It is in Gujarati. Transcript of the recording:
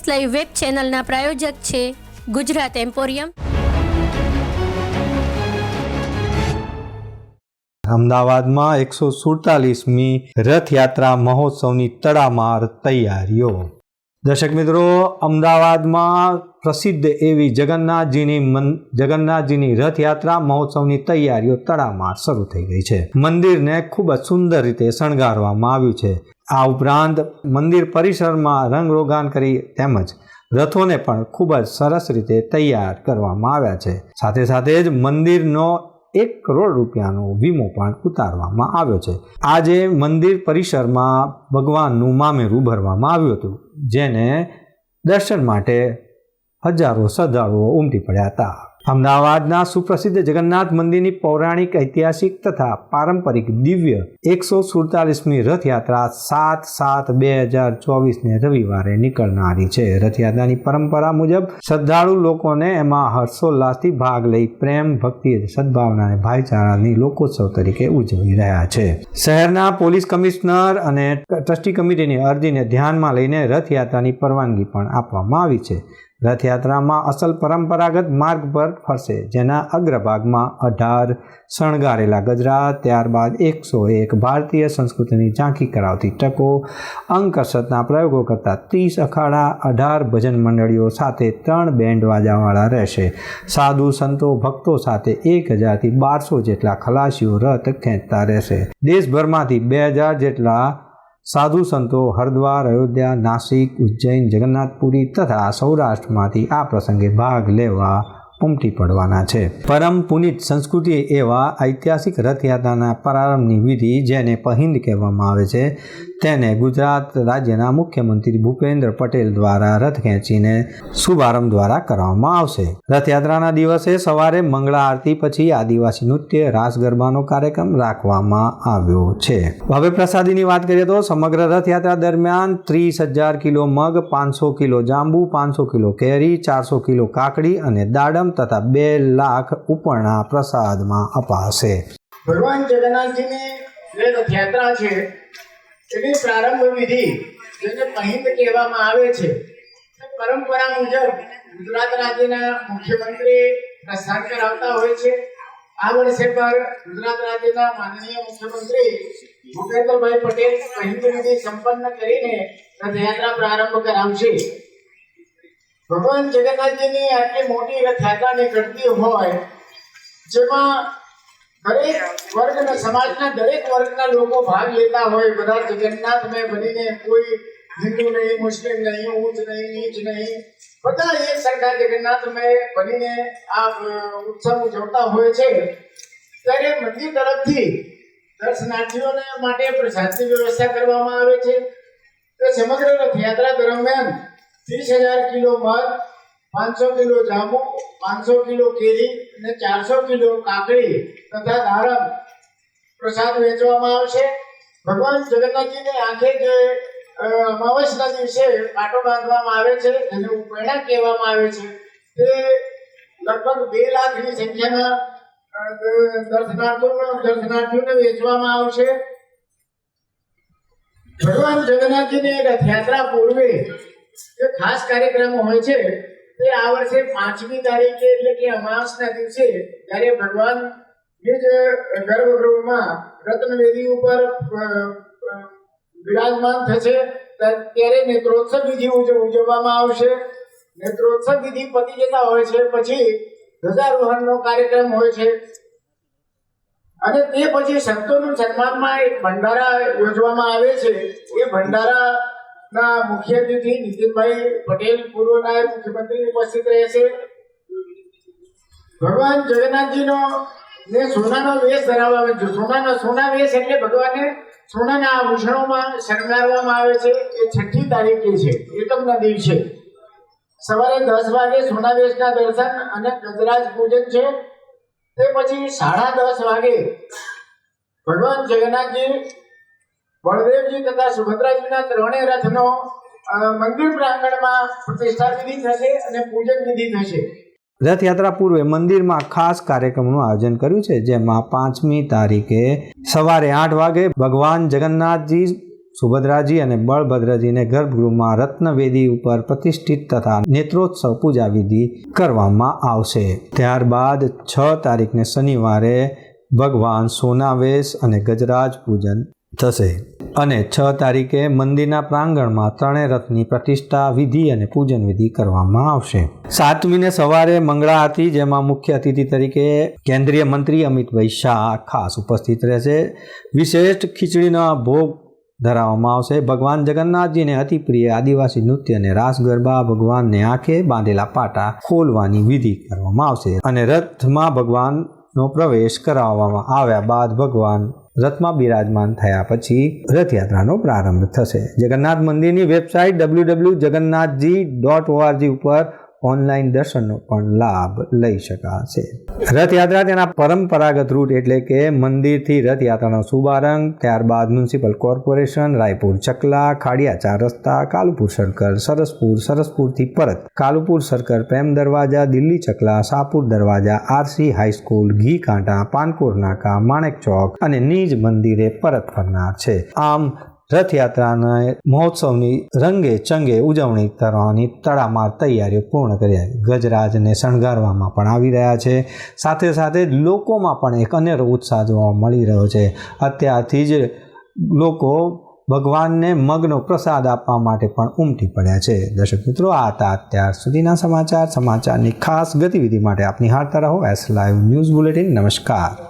ન્યૂઝ લાઈવ વેબ ચેનલના પ્રાયોજક છે ગુજરાત એમ્પોરિયમ. અમદાવાદમાં એકસો સુડતાલીસમી રથયાત્રા મહોત્સવની તડામાર તૈયારીઓ. દર્શક મિત્રો, અમદાવાદમાં પ્રસિદ્ધ એવી જગન્નાથજીની જગન્નાથજીની રથયાત્રા મહોત્સવની તૈયારીઓ તડામાર શરૂ થઈ ગઈ છે. મંદિરને ખૂબ જ સુંદર રીતે શણગારવામાં આવ્યું છે. આ ઉપરાંત મંદિર પરિસરમાં રંગરોગાન કરી તેમજ રથોને પણ ખૂબ જ સરસ રીતે તૈયાર કરવામાં આવ્યા છે. સાથે સાથે જ મંદિરનો એક કરોડ રૂપિયાનો વીમો પણ ઉતારવામાં આવ્યો છે. આજે મંદિર પરિસરમાં ભગવાનનું મામેરું ભરવામાં આવ્યું હતું, જેને દર્શન માટે હજારો શ્રદ્ધાળુઓ ઉમટી પડ્યા હતા. અમદાવાદના સુપ્રસિદ્ધ જગન્નાથ મંદિરની પૌરાણિક, ઐતિહાસિક તથા પારંપરિક દિવ્ય એકસો સુડતાલીસમી રથયાત્રા સાત સાત બે હજાર ચોવીસને રવિવારે નીકળનારી છે. રથયાત્રાની પરંપરા મુજબ શ્રદ્ધાળુ લોકોને એમાં હર્ષોલ્લાસથી ભાગ લઈ પ્રેમ, ભક્તિ સદભાવના અને ભાઈચારાની લોકોત્સવ તરીકે ઉજવી રહ્યા છે. શહેરના પોલીસ કમિશનર અને ટ્રસ્ટી કમિટીની અરજીને ધ્યાનમાં લઈને રથયાત્રાની પરવાનગી પણ આપવામાં આવી છે. રથયાત્રામાં અસલ પરંપરાગત માર્ગ પર ફરશે, જેના અગ્રભાગમાં અઢાર શણગારેલા ગજરા, ત્યારબાદ એકસો એક ભારતીય સંસ્કૃતિની ઝાંખી કરાવતી ટકો અંકસતના પ્રયોગો કરતા ત્રીસ અખાડા, અઢાર ભજન મંડળીઓ સાથે ત્રણ બેન્ડ વાજાવાળા રહેશે. સાધુ સંતો ભક્તો સાથે એક હજારથી બારસો જેટલા ખલાસીઓ રથ ખેંચતા રહેશે. દેશભરમાંથી બે હજાર જેટલા સાધુ સંતો, હરિદ્વાર, અયોધ્યા, નાસિક, ઉજ્જૈન, જગન્નાથપુરી તથા સૌરાષ્ટ્રમાંથી આ પ્રસંગે ભાગ લેવા ઉમટી પડવાના છે. પરમ પુનિત સંસ્કૃતિ એવા ઐતિહાસિક રથયાત્રાના પ્રારંભની વિધિ જેને પહિંદ કહેવામાં આવે છે તેને ગુજરાત રાજ્યના મુખ્યમંત્રી ભૂપેન્દ્ર પટેલ દ્વારા રથ ખેંચીને શુભારંભ દ્વારા કરવામાં આવશે. રથયાત્રાના દિવસે સવારે મંગળા આરતી પછી આદિવાસી નૃત્ય રાસ ગરબાનો કાર્યક્રમ રાખવામાં આવ્યો છે. હવે પ્રસાદીની વાત કરીએ તો સમગ્ર રથયાત્રા દરમિયાન ત્રીસ હજાર કિલો મગ, પાંચસો કિલો જાંબુ, પાંચસો કિલો કેરી, ચારસો કિલો કાકડી અને દાડમ તથા બે લાખ ઉપરના પ્રસાદમાં અપાશે. ભગવાન જગન્નાથજીની રથયાત્રા છે એની પ્રારંભ વિધિ જેને પહિંદ કહેવામાં આવે છે પરંપરા મુજબ ગુજરાત રાજ્યના મુખ્યમંત્રી પ્રસ્થાન કરાવતા હોય છે. આ વર્ષે પર ગુજરાત રાજ્યના માનનીય મુખ્યમંત્રી ભૂપેન્દ્રભાઈ પટેલ પહિંદ વિધિ સંપન્ન કરીને રથયાત્રા પ્રારંભ કરાવશે. ભગવાન જગન્નાથજીની આટલી મોટી રથયાત્રા નીકળતી હોય, જેમાં દરેક વર્ગના, સમાજના દરેક વર્ગના લોકો ભાગ લેતા હોય. બધા જગન્નાથમય બનીને કોઈ હિન્દુ નહીં, મુસ્લિમ નહીં, ઊંચ નહીં, નીચ નહીં. બધા એક સરખા જગન્નાથમય બનીને આ ઉત્સવ ઉજવતા હોય છે. ત્યારે મંદિર તરફથી દર્શનાર્થીઓને માટે પ્રસાદની વ્યવસ્થા કરવામાં આવે છે. તો સમગ્ર રથયાત્રા દરમિયાન ત્રીસ હજાર કિલો મધ, પાંચસો કિલો જાંબુ, પાંચસો કિલો કેરી અને ચારસો કિલો કાકડી તથા દાડમ પ્રસાદ વેચવામાં આવશે. ભગવાન જગન્નાથજીને આંખે જે અમાવસના દિવસે પાટો બાંધવામાં આવે છે જેને ઉપરણા કહેવામાં આવે છે તે લગભગ બે લાખની સંખ્યામાં અ, દર્શનાર્થીઓને વેચવામાં આવશે. ભગવાન જગન્નાથજીની રથયાત્રા પૂર્વે જે ખાસ કાર્યક્રમો હોય છે તે આ વર્ષે પાંચમી તારીખે એટલે કે અમાસના દિવસે જ્યારે ભગવાન નિજ ગર્ભગૃહમાં રત્નવેદી ઉપર વિરાજમાન થશે ત્યારે નેત્રોત્સવ વિધિ ઉજવવામાં આવશે. નેત્રોત્સવ વિધિ પતી જતા હોય છે, પછી ધ્વજારોહણનો કાર્યક્રમ હોય છે. અને તે પછી સંતોનું સન્માનમાં એક ભંડારા યોજવામાં આવે છે. એ ભંડારાના મુખ્ય અતિથિ નીતિનભાઈ પટેલ, પૂર્વ નાયબ મુખ્યમંત્રી ઉપસ્થિત રહેશે. ભગવાન જગન્નાથજીનો ને સોનાનો વેશ ધરાવવામાં આવે છે. સોનાનો સોના વેશ એટલે ભગવાનને સોનાના આભૂષણોમાં શણગારવામાં આવે છે. એ છઠ્ઠી તારીખે છે. એકમના દિવસે. સવારે દસ વાગે સોના વેશના દર્શન અને ગજરાજ પૂજન છે. તે પછી સાડા દસ વાગે ભગવાન જગન્નાથજી, બળદેવજી તથા સુભદ્રાજીના ત્રણેય રથનો મંદિર પ્રાંગણમાં પ્રતિષ્ઠા વિધિ થશે અને પૂજન વિધિ થશે. રથયાત્રા પૂર્વે મંદિરમાં ખાસ કાર્યક્રમનું આયોજન કર્યું છે, જેમાં પાંચમી તારીખે સવારે આઠ વાગે ભગવાન જગન્નાથજી, સુભદ્રાજી અને બળભદ્રજીને ગર્ભગૃહમાં રત્નવેદી ઉપર પ્રતિષ્ઠિત તથા નેત્રોત્સવ પૂજા વિધિ કરવામાં આવશે. ત્યારબાદ છ તારીખને શનિવારે ભગવાન સોનાવેશ અને ગજરાજ પૂજન થશે. અને છ તારીખે મંદિરના પ્રાંગણમાં ત્રણેય રથની પ્રતિષ્ઠા, વિધિ અને પૂજન વિધિ કરવામાં આવશે. સાતમીને સવારે મંગળા આરતી, જેમાં મુખ્ય અતિથિ તરીકે કેન્દ્રીય મંત્રી અમિતભાઈ શાહ ખાસ ઉપસ્થિત રહેશે. વિશેષ ખીચડીનો ભોગ ધરાવવામાં આવશે. ભગવાન જગન્નાથજીને અતિ પ્રિય આદિવાસી નૃત્ય અને રાસ ગરબા ભગવાનને આંખે બાંધેલા પાટા ખોલવાની વિધિ કરવામાં આવશે. અને રથમાં ભગવાનનો પ્રવેશ કરાવવામાં આવ્યા બાદ ભગવાન રથમાં બિરાજમાન થયા પછી રથયાત્રાનો પ્રારંભ થશે. જગન્નાથ મંદિરની website W W Jagannathji dot ORG ઉપર ઓનલાઈન દર્શનનો પણ લાભ લઈ શકાશે. રથયાત્રા તેના પરંપરાગત રૂટ એટલે કે મંદિરથી રથયાત્રાનો શુભારંભ, ત્યારબાદ મ્યુનિસિપલ કોર્પોરેશન, રાયપુર, ચકલા, ખાડિયા, ચાર રસ્તા, કાલુપુર સર્કલ, સરસપુર, સરસપુરથી પરત, કાલુપુર સર્કલ, પ્રેમ દરવાજા, દિલ્હી ચકલા શાહપુર દરવાજા, આરસી હાઈસ્કૂલ ઘી કાંટા, પાનકોર નાકા, માણેક ચોક અને નીજ મંદિરે પરત ફરનાર છે. આમ રથયાત્રાના મહોત્સવની રંગે ચંગે ઉજવણી કરવાની તડામાર તૈયારીઓ પૂર્ણ કર્યા ગજરાજને શણગારવામાં પણ આવી રહ્યા છે. સાથે સાથે લોકોમાં પણ એક અનેરો ઉત્સાહ જોવા મળી રહ્યો છે. અત્યારથી જ લોકો ભગવાનને મગનો પ્રસાદ આપવા માટે પણ ઉમટી પડ્યા છે. દર્શક મિત્રો, આ હતા અત્યાર સુધીના સમાચાર. સમાચારની ખાસ ગતિવિધિ માટે આપની હારતા રહો. એસ લાઈવ ન્યૂઝ બુલેટિન નમસ્કાર.